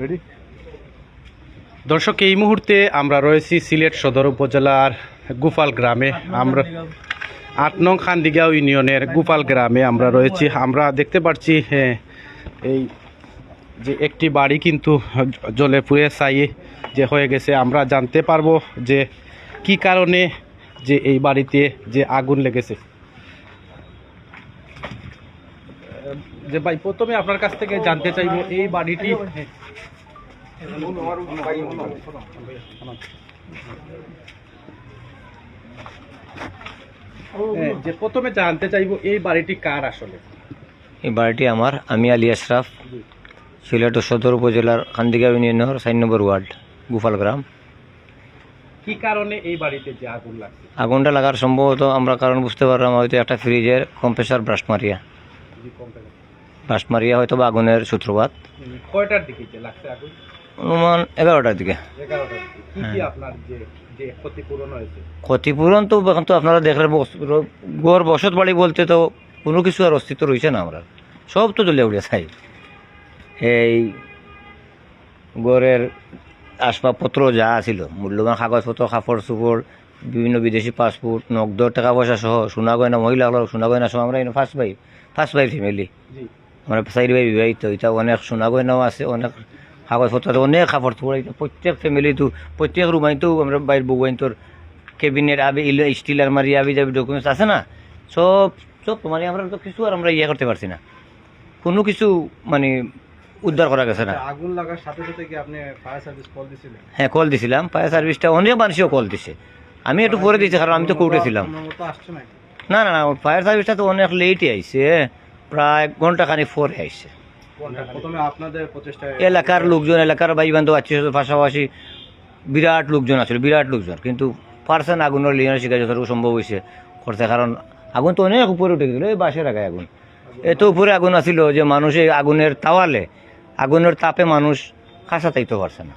Ready দর্শক, এই মুহূর্তে আমরা রয়েছি সিলেট সদর উপজেলার গুফাল গ্রামে। আমরা আট নং খান্দিগাঁও ইউনিয়নের গুফাল গ্রামে আমরা রয়েছি। আমরা দেখতে পাচ্ছি এই যে একটি বাড়ি কিন্তু জলে পুড়ে ছাই যে হয়ে গেছে। আমরা জানতে পারব যে কি কারণে যে এই বাড়িতে যে আগুন লেগেছে। যে ভাই, প্রথমে আপনার কাছ থেকে জানতে চাইব, এই বাড়িটি যে প্রথমে জানতে চাইব এই বাড়িটি কার আসলে? এই বাড়িটি আমার আমি আলী আশরাফ সিলেট সদর উপজেলার খান্দিগাঁও ইউনিয়নের চার নম্বর ওয়ার্ড গুফাল গ্রাম। কি কারণে এই বাড়িতে যে আগুন লাগছে? আগুনটা লাগার সম্ভবত আমরা কারণ বুঝতে পারলাম হয়তো একটা ফ্রিজের কম্প্রেসার ব্রাশ মারিয়া। ব্রাশ মারিয়া হয়তো বা আগুনের সূত্রপাত। কয়টার দিকে লাগছে আগুন? অনুমান এগারোটার দিকে। হ্যাঁ। ক্ষতিপূরণ তো এখন তো আপনারা দেখলেন গড় বসত বাড়ি বলতে তো কোনো কিছু আর অস্তিত্ব রয়েছে না আমরা। সব তো জ্বলে উঠে চাই এই গড়ের আসবাবপত্র যা ছিল মূল্যবান কাগজপত্র কাপড় চোপড় বিভিন্ন বিদেশি পাসপোর্ট নগদ টাকা পয়সা সহ সোনা গয়না মহিলা হলো সোনা গয়না সহ আমরা ফার্স্ট ভাই ফার্স্ট ভাই ফ্যামিলি আমরা চারি ভাই বিবাহিত এটা অনেক সোনা গয়নাও আছে অনেক কাগজপত্র অনেক কাপড় চোপড় প্রত্যেক ফ্যামিলিতো প্রত্যেক রুমাইতো আমরা বাইর বউবাইন্তর কেবিনেট আবি ইলে স্টিল আলমারি আবি যাবি ডকুমেন্টস আছে না সব সব মানে আমরা তো কিছু আর আমরা ইয়ে করতে পারছি না কোনো কিছু মানে উদ্ধার করা গেছে না আগুন লাগার সাথে সাথে কি আপনি ফায়ার সার্ভিস কল দিছিলেন হ্যাঁ কল দিছিলাম ফায়ার সার্ভিসটা অনেক মানুষও কল দিছে আমি একটু পরে দিয়েছি কারণ আমি তো কোর্টে ছিলাম না না না ফায়ার সার্ভিসটা তো অনেক লেটই আইছে প্রায় ঘণ্টা খানিক পরে আইছে প্রথমে আপনাদের প্রচেষ্টায় এলাকার লোকজন এলাকার ভাই বান্ধব আত্মীয় পাশাপাশি বিরাট লোকজন আছিল বিরাট লোকজন। কিন্তু পার্সেন্ট আগুনের লিয়ার শিকার যতটুকু সম্ভব হয়েছে করতে কারণ আগুন তো অনেক উপরে উঠে গেছিল এই বাসের আগে আগুন। এত উপরে আগুন আছিল যে মানুষ এই আগুনের তাওয়ালে আগুনের তাপে মানুষ খাসা চাইতে পারছে না।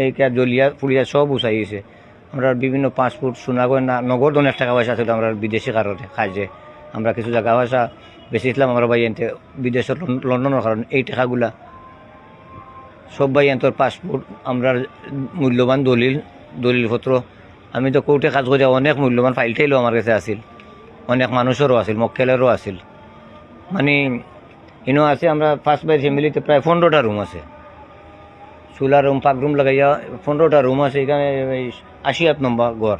এই কে জলিয়া ফুলিয়া সব উচাই গেছে। আমরা বিভিন্ন পাসপোর্ট সোনা গয়না নগদ অনেক টাকা পয়সা ছিল আমরা বিদেশি কারণে কাজে আমরা কিছু জায়গা পয়সা বেশিছিলাম আমরা ভাই এনতে বিদেশের লন- লন্ডনের কারণে এই টাকাগুলা সব ভাই এন্তর পাসপোর্ট আমরা মূল্যবান দলিল, দলিলপত্র। আমি তো কোর্টে কাজ করে, অনেক মূল্যবান ফাইল টাইলও আমার কাছে আছিল। অনেক মানুষেরও আছিল, মক্কেলেরও আছিল। মানে ইনো আছে, আমরা ফার্স্ট বাই ফ্যামিলিতে প্রায় পনেরোটা রুম আছে। চুলা রুম পাক রুম লাগাইয়া পনেরোটা রুম আছে, এখানে আশি আট নম্বর ঘর।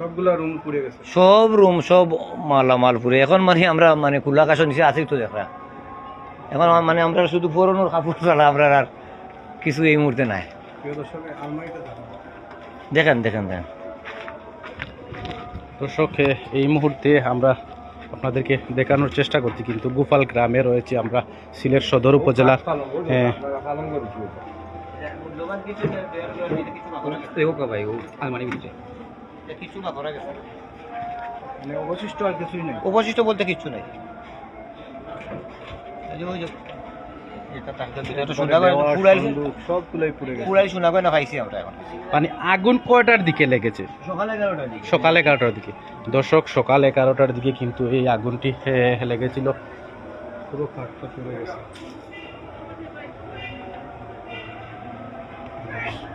সবগুলা রুম পুড়ে গেছে। সব রুম সব মালামাল পুরে এখন মানে আমরা মানে খোলা কাশর নিচে আছি তো দেখা এখন মানে আমরা শুধু পুরোনোর কাপড় ছাড়া আমরা আর কিছু এই মুহূর্তে নাই। দেখেন দেখেন দেখেন। দর্শক এই মুহূর্তে আমরা আপনাদেরকে দেখানোর চেষ্টা করছি কিন্তু গোপাল গ্রামে রয়েছে আমরা সিলেট সদর উপজেলার হ্যাঁ মানে অবশিষ্ট আর কিছুই নেই। অবশিষ্ট বলতে কিচ্ছু নাই। মানে আগুন কয়টার দিকে লেগেছে? সকালে এগারোটা দিকে। সকাল এগারোটার দিকে। দর্শক সকাল এগারোটার দিকে কিন্তু এই আগুনটি লেগেছিল। পুরো ফাটটা পুড়ে গেছে।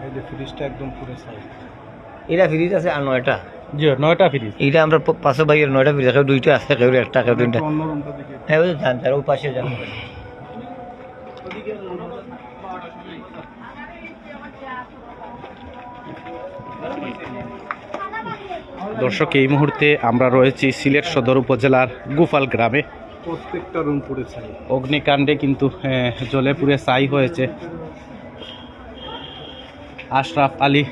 এই যে ফ্রিজটা একদম পুড়ে ছাই এটা ফ্রিজ আছে আর নয়টা। জি নয়টা ফ্রিজ। এইটা আমরা পাশে ভাইয়ের নয়টা ফ্রিজ আছে দুইটা আছে কেউ একটা কেউ তিনটা। হ্যাঁ ওই যান যান ওই পাশে যান। দর্শক এই মুহূর্তে আমরা রয়েছি সিলেট সদর উপজেলার গুফাল গ্রামে। প্রত্যেকটা রুম পুড়ে ছাই। অগ্নিকাণ্ডে কিন্তু এ, জ্বলে পুড়ে ছাই হয়েছে। আশরাফ আলী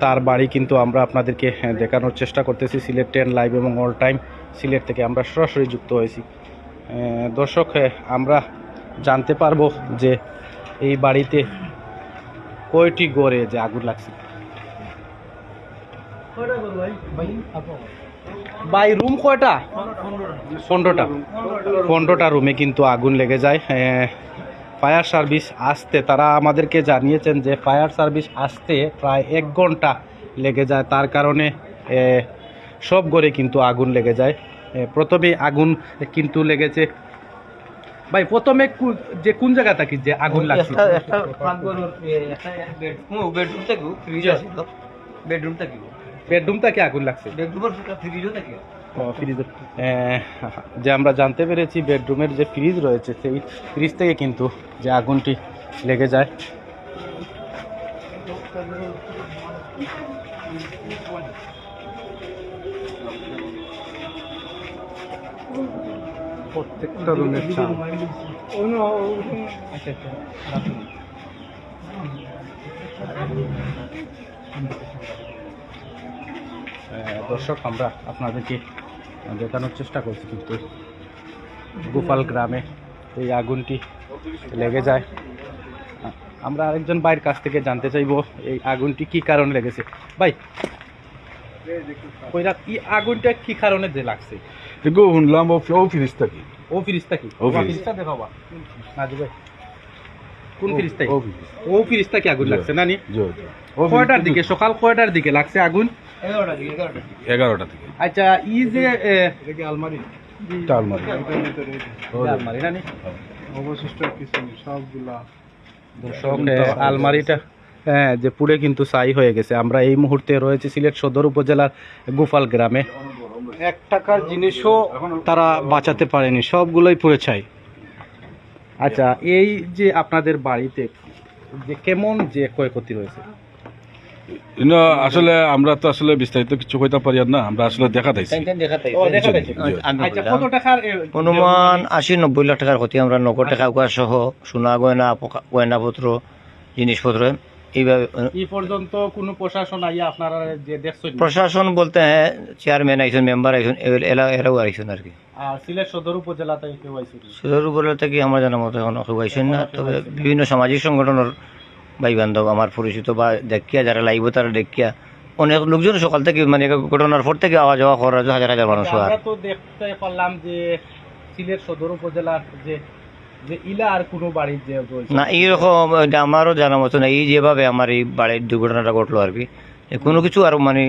তার বাড়ি কিন্তু আমরা আপনাদেরকে দেখানোর চেষ্টা করতেছি সিলেট টেন লাইভ এবং অল টাইম সিলেট থেকে আমরা সরাসরি যুক্ত হয়েছি। দর্শক এ, আমরা জানতে পারব যে এই বাড়িতে কয়টি গড়ে যে আগুন লাগছে। বাই রুম কয়টা? পনেরোটা। পনেরোটা। রুমে কিন্তু আগুন লেগে যায়। ফায়ার সার্ভিস আসতে তারা আমাদেরকে জানিয়েছেন যে ফায়ার সার্ভিস আসতে প্রায় এক ঘণ্টা লেগে যায়। তার কারণে সব ঘরে কিন্তু আগুন লেগে যায়। প্রথমে আগুন কিন্তু লেগেছে। ভাই প্রথমে যে কোন জায়গা থাকি যে আগুন লাগছে একটা বেডরুম বেডরুম ফ্রিজ আছিল বেডরুম বেডরুম থেকে আগুন লাগছে? বেডরুমের ফ্রিজও থাকে ফ্রিজ যে আমরা জানতে পেরেছি বেডরুমের যে ফ্রিজ রয়েছে সেই ফ্রিজ থেকে কিন্তু যে আগুনটি লেগে যায়। প্রত্যেকটা রুমের চাল দর্শক আমরা আপনাদেরকে দেখানোর চেষ্টা করছি কিন্তু গোপাল গ্রামে এই আগুনটি লেগে যায়। আমরা আরেকজন ভাইয়ের কাছ থেকে জানতে চাইব এই আগুনটি কি কারণে লেগেছে। ভাই কইরা কি আগুনটা কি কারণে যে লাগছে? এগো শুনলাম ও ও ফিরিস থাকি ও ফিরিজটা কি? ও। ফিরিজটা দেখাবা নাজু ভাই কোন ও ফিরিজ ও ফিরিজটা কি আগুন লাগছে? নানি জি জি কয়টার দিকে? সকাল কয়টার দিকে লাগছে আগুন? এগারোটা থেকে আচ্ছা ই যে আলমারি? যে আলমারি। নানি অবশিষ্ট কিছু সবগুলা দর্শক আলমারিটা হ্যাঁ যে পুড়ে কিন্তু ছাই হয়ে গেছে। আমরা এই মুহূর্তে রয়েছে সিলেট সদর উপজেলার গোপাল গ্রামে। এক টাকার জিনিসও তারা বাঁচাতে পারেনি সবগুলোই পুড়ে ছাই। আচ্ছা এই যে আপনাদের বাড়িতে যে কেমন যে ক্ষয়ক্ষতি রয়েছে? ইনো আসলে আমরা তো আসলে বিস্তারিত কিছু কইতে পারি না আমরা আসলে দেখা দিছি টাইম টাইম দেখা তাই ও, দেখা জি, পেয়েছি। জি। আমি আচ্ছা অনুমান আশি নব্বই লাখ টাকার ক্ষতি আমরা নগদ টাকা উকা সহ সোনা গয়না গয়নাপত্র জিনিসপত্র এইভাবে এই পর্যন্ত কোনো প্রশাসন আইয়া আপনারা যে দেখছেন? প্রশাসন বলতে হ্যাঁ চেয়ারম্যান আইসুন মেম্বার আইসুন এলা এরাও আইসুন আর কি। আর সিলেট সদর উপজেলাতে কেউ আইছিল সুদূর থেকে আমার জানা মতো এখনও কেউ আইসুন না তবে বিভিন্ন সামাজিক সংগঠনের ভাই বান্ধব আমার পরিচিত বা দেখিয়া যারা লাইব তারা দেখিয়া। অনেক লোকজন সকাল থেকে মানে ঘটনার পর থেকে আওয়া যাওয়া করা হাজার হাজার মানুষ আমরা তো দেখতে পারলাম যে সিলেট সদর উপজেলার যে যে ইলা আর কোনো বাড়ির যে রয়েছে না এইরকম আমারও জানা মতো না এই যেভাবে আমার এই বাড়ির দুর্ঘটনাটা ঘটলো আর কি কোনো কিছু আর মানে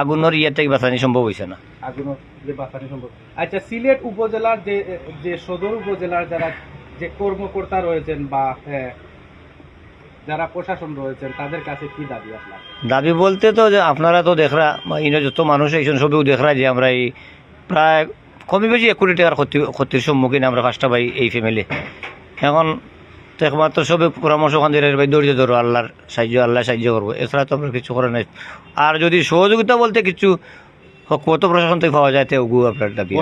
আগুনের ইয়ে থেকে বাঁচানি সম্ভব হয়েছে না। আগুন যে বাঁচানো সম্ভব। আচ্ছা সিলেট উপজেলার যে যে সদর উপজেলার যারা যে কর্মকর্তা রয়েছেন বা হ্যাঁ, যারা প্রশাসন রয়েছেন তাদের কাছে কি দাবি আপনার? দাবি বলতে তো যে আপনারা তো দেখরা ইনো যত মানুষ এইসব সবেও দেখরা যে আমরা এই প্রায় কমই বেশি এক কোটি টাকার ক্ষতি ক্ষতির সম্মুখীন আমরা পাঁচটা ভাই এই ফ্যামিলি এখন তো একমাত্র সবে পরামর্শ ওখান দিয়ে ভাই ধৈর্য ধরো আল্লাহর সাহায্য আল্লাহ সাহায্য করব। এছাড়া তো আমরা কিছু করে নাই। আর যদি সহযোগিতা বলতে কিছু কত প্রশাসন থেকে পাওয়া যায় তেও আপনার দাবি।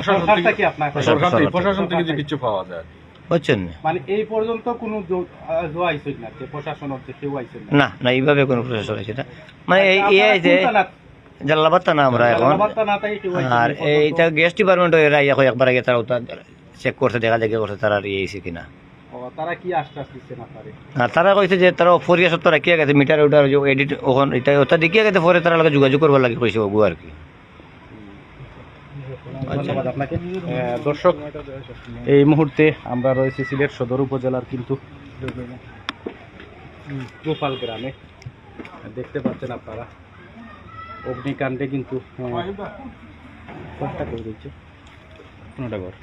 কি আপনার থেকে- প্রশাসন থেকে কিছু পাওয়া যায়। বুঝছেন মানে এই পর্যন্ত কোনো না যে প্রশাসন হচ্ছে কেউ আইসই না। না না এইভাবে কোনো প্রশাসন না। মানে এই এই? জাল্লাবাদ না আমরা এখন। না আর এইটা গ্যাস ডিপার্টমেন্ট এরা ইয়া একবার আগে তারা চেক করছে দেখা দেখে করছে তারা আর ইয়েছে কিনা। ও, তারা কইছে যে তারা ফরিয়া সত্তর রাখিয়া গেছে মিটার যে এডিট ওখান এটা ওটা দেখিয়া গেছে পরে তারা যোগাযোগ করবার লাগে কইছে ওগু আর কি। ধন্যবাদ আপনাকে। দর্শক এই মুহূর্তে আমরা রয়েছি সিলেট সদর উপজেলার কিন্তু গোপাল গ্রামে। দেখতে পাচ্ছেন আপনারা অগ্নিকাণ্ডে কিন্তু করে দিচ্ছে। পনেরোটা ঘর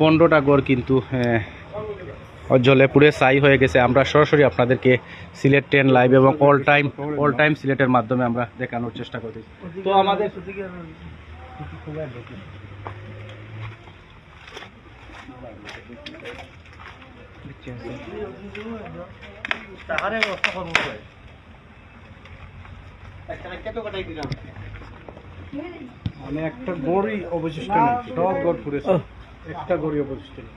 পনেরোটা ঘর কিন্তু জলে পুড়ে সাই হয়ে গেছে। আমরা সরাসরি আপনাদেরকে সিলেট ট্রেন লাইভ এবং অল টাইম অল টাইম সিলেটের মাধ্যমে আমরা দেখানোর চেষ্টা করছি তো আমাদের মানে একটা গড়ই অবশিষ্ট নেই, সব গড় পুড়েছে। একটা গড়ি অবশিষ্ট নেই।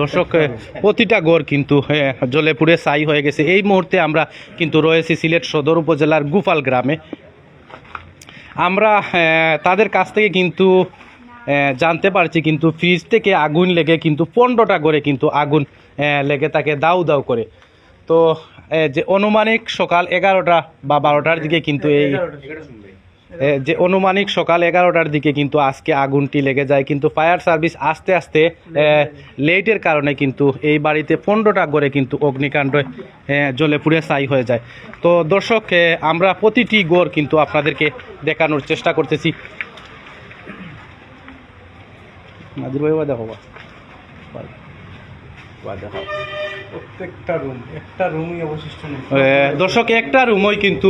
দর্শক প্রতিটা গড় কিন্তু হ্যাঁ, জলে পুড়ে ছাই হয়ে গেছে। এই মুহূর্তে আমরা কিন্তু রয়েছি সিলেট সদর উপজেলার গুফাল গ্রামে। আমরা তাদের কাছ থেকে কিন্তু জানতে পারছি কিন্তু ফ্রিজ থেকে আগুন লেগে কিন্তু পনেরোটা করে কিন্তু আগুন লেগে তাকে দাউ দাউ করে। তো যে অনুমানিক সকাল এগারোটা বা বারোটার দিকে কিন্তু এই যে অনুমানিক সকাল এগারোটার দিকে কিন্তু আজকে আগুনটি লেগে যায় কিন্তু ফায়ার সার্ভিস আস্তে আস্তে লেটের কারণে কিন্তু এই বাড়িতে পনেরোটা করে কিন্তু অগ্নিকাণ্ড এ, জ্বলে পুড়ে ছাই হয়ে যায়। তো দর্শক আমরা প্রতিটি গোর কিন্তু আপনাদেরকে দেখানোর চেষ্টা করতেছি। নাজির দেখো বা। বা প্রত্যেকটা রুম একটা রুমই অবশিষ্ট নেই। এ, দর্শক একটা রুমই কিন্তু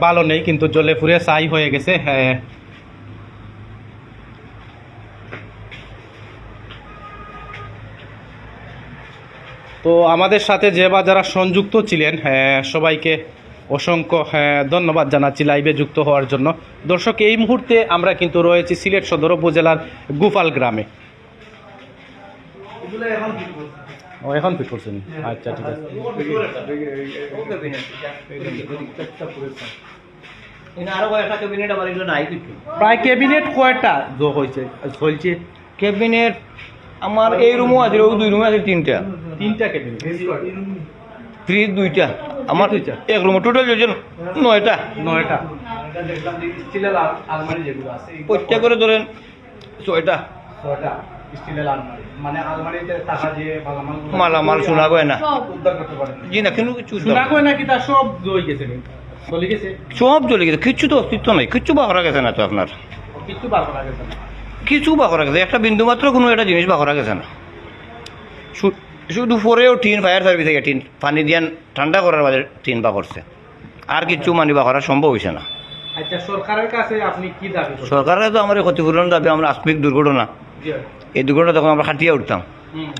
ভালো নেই কিন্তু জ্বলে পুড়ে ছাই হয়ে গেছে এ, তো আমাদের সাথে যে বা যারা সংযুক্ত ছিলেন এ, সবাইকে অসংখ্য এ, ধন্যবাদ জানাচ্ছি লাইভে যুক্ত হওয়ার জন্য। দর্শক এই মুহূর্তে আমরা কিন্তু রয়েছি সিলেট সদর উপজেলার গুফাল গ্রামে। ও এখন ফিট করছেন। আচ্ছা ঠিক আছে। প্রায় ক্যাবিনেট কয়টা যো হয়েছে চলছে? ক্যাবিনেট আমার এই রুমও আছে ও দুই রুমে আছে তিনটা। তিনটা ক্যাবিনেট ফ্রিজ দুইটা। আমার? এক রুমে টোটাল হয়েছে নয়টা। নয়টা? প্রত্যেক করে ধরেন ছয়টা। ছয়টা। স্টিলের আলমারি। মানে আলমারিতে থাকা যে মালামাল মালামাল শোনা গয় না উদ্ধার করতে পারেন। জি না কিন্তু কিছু শোনা তা সব জয় গেছে চলে গেছে? সব চলে গেছে কিচ্ছু তো অস্তিত্ব নাই কিচ্ছু বা করা গেছে না তো আপনার? কিছু বার করা গেছে না। কিছু বা করা গেছে একটা বিন্দু মাত্র কোনো একটা জিনিস বা করা গেছে না। শু- শুধু পরেও টিন ফায়ার সার্ভিস থেকে টিন পানি দিয়ে ঠান্ডা করার বাদে টিন বা করছে। আর কিছু মানি বা করা সম্ভব হয়েছে না। আচ্ছা সরকারের কাছে আপনি কি দাবি সরকারের তো আমার ক্ষতিপূরণ দাবি আমরা আকস্মিক দুর্ঘটনা। এই দুর্ঘটনা তখন আমরা খাটিয়ে উঠতাম।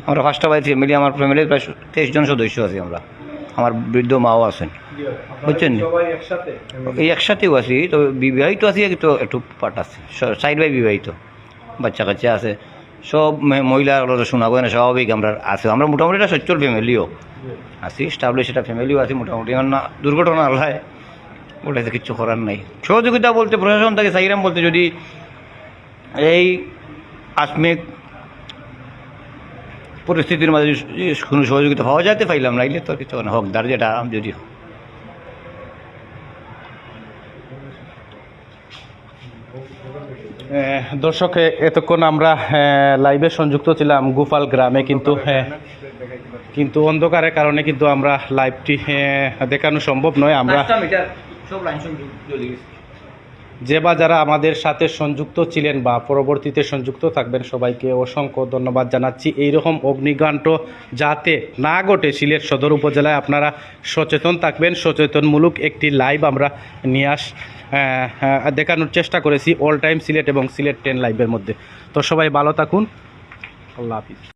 আমরা ফার্স্টটা বাড়ি ফ্যামিলি আমার ফ্যামিলির প্রায় তেইশ জন সদস্য আছি আমরা। আমার বৃদ্ধ মাও আছেন। বুঝছেন? এই একসাথেও আছি তো বিবাহিত আছি তো একটু পার্ট আছে। সাইড বাই বিবাহিত। বাচ্চা কাচ্চা আছে। সব মহিলাগুলো তো শোনাবো না স্বাভাবিক আমরা আছে। আমরা মোটামুটি একটা সচ্ছল ফ্যামিলিও আছি স্টাবলিশ একটা ফ্যামিলিও আছে মোটামুটি। না দুর্ঘটনা আল্লাহ ওটাতে কিচ্ছু করার নাই। সহযোগিতা বলতে প্রশাসন থেকে সাইরাম বলতে যদি এই আসমিক পরিস্থিতির মাঝে কোনো সহযোগিতা পাওয়া যাতে পাইলাম নাইলে তো কিছু না হকদার যেটা যদি দর্শক এতক্ষণ আমরা লাইভে সংযুক্ত ছিলাম গোপাল গ্রামে কিন্তু কিন্তু অন্ধকারের কারণে কিন্তু আমরা লাইভটি দেখানো সম্ভব নয়। আমরা সব লাইন চলে গেছে যে বা যারা আমাদের সাথে সংযুক্ত ছিলেন বা পরবর্তীতে সংযুক্ত থাকবেন, সবাইকে অসংখ্য ধন্যবাদ জানাচ্ছি। এইরকম অগ্নিকাণ্ড যাতে না ঘটে, সিলেট সদর উপজেলায় আপনারা সচেতন থাকবেন। সচেতনমূলক একটি লাইভ আমরা নিয়ে আস দেখানোর চেষ্টা করেছি, অল টাইম সিলেট এবং সিলেট টেন লাইভের মধ্যে। তো সবাই ভালো থাকুন। আল্লাহ হাফিজ।